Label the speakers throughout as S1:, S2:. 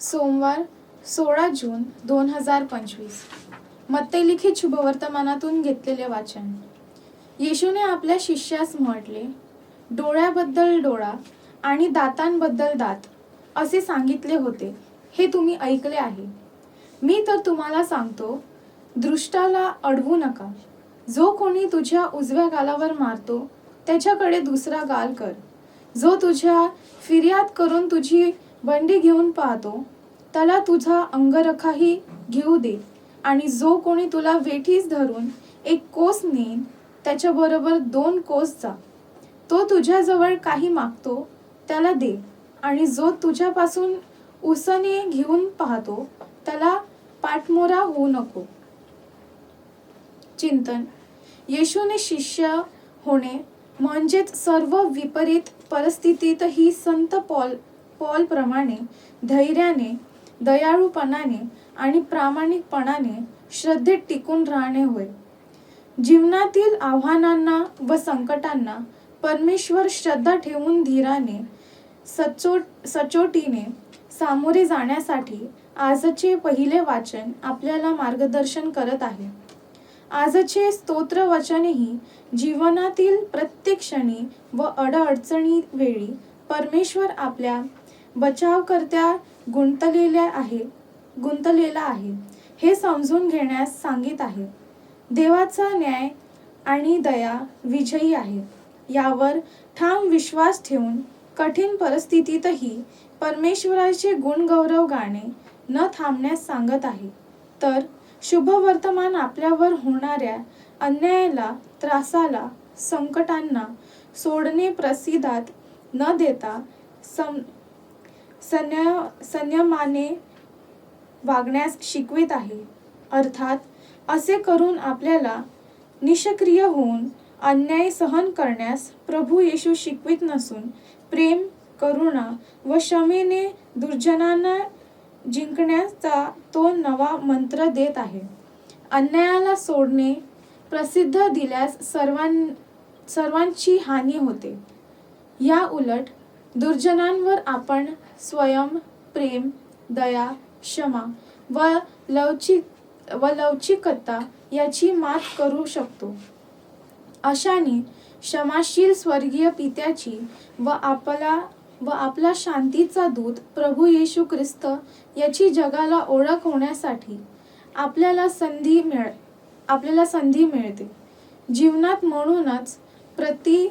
S1: सोमवार सोळा जून दोन हजार पंचवीस. मत्तेलिखित शुभवर्तमानातून घेतलेले वाचन. येशूने आपल्या शिष्यास म्हटले डोळ्याबद्दल डोळा आणि दातांबद्दल दात असे सांगितले होते हे तुम्ही ऐकले आहे. मी तर तुम्हाला सांगतो दृष्टाला अडवू नका. जो कोणी तुझ्या उजव्या गालावर मारतो त्याच्याकडे दुसरा गाल कर. जो तुझ्या फिर्याद करून तुझी बंडी घेऊन पाहतो. त्याला तुझा अंगरखाही घेऊ दे आणि जो कोणी तुला वेठीस धरून एक कोस नेईन त्याच्याबरोबर दोन कोस जा. तो तुझ्याजवळ काही मागतो त्याला दे आणि जो तुझ्यापासून उसने घेऊन पाहतो त्याला पाठमोरा होऊ नको. चिंतन. येशूने शिष्य होणे म्हणजेच सर्व विपरीत परिस्थितीतही संत पॉल कॉलप्रमाणे धैर्याने दयाळूपणाने आणि प्रामाणिकपणाने श्रद्धेत टिकून राहणे होय. जीवनातील आव्हानांना व संकटांना परमेश्वर श्रद्धा ठेवून धीराने सचोट सचोटीने सामोरे जाण्यासाठी आजचे पहिले वाचन आपल्याला मार्गदर्शन करत आहे. आजचे स्तोत्र वचनही जीवनातील प्रत्येक क्षणी व अडअडचणी वेळी परमेश्वर आपल्या बचावकर्त्या गुंतलेल्या आहे गुंतलेला आहे. हे समजून घेण्यास सांगित आहे. देवाचा न्याय आणि दया विजयी आहे. यावर ठाम विश्वास ठेवून कठीण परिस्थितीतही परमेश्वराचे गुणगौरव गाणे न थांबण्यास सांगत आहे. तर शुभ वर्तमान आपल्यावर होणाऱ्या अन्यायाला त्रासाला संकटांना सोडणे प्रसिद्धात न देता सम संय संयमाने वागण्यास शिकवित आहे. अर्थात असे करून आपल्याला निष्क्रिय होऊन अन्याय सहन करण्यास प्रभू येशू शिकवित नसून प्रेम करुणा व क्षमेने दुर्जनांना जिंकण्याचा तो नवा मंत्र देत आहे. अन्यायाला सोडणे प्रसिद्ध दिल्यास सर्वां सर्वांची हानी होते. या उलट दुर्जनांवर आपण स्वयं प्रेम दया क्षमा व लवचिक व लवचिकता याची मात करू शकतो. अशाने क्षमाशील स्वर्गीय पित्याची व आपला व आपला शांतीचा दूत प्रभू येशू ख्रिस्त याची जगाला ओळख होण्यासाठी आपल्याला संधी मिळ आपल्याला संधी मिळते. जीवनात म्हणूनच प्रति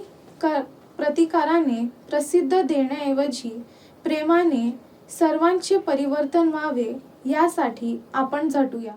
S1: प्रतिकाराने प्रसिद्ध देण्याऐवजी प्रेमाने सर्वांचे परिवर्तन व्हावे यासाठी आपण झटूया.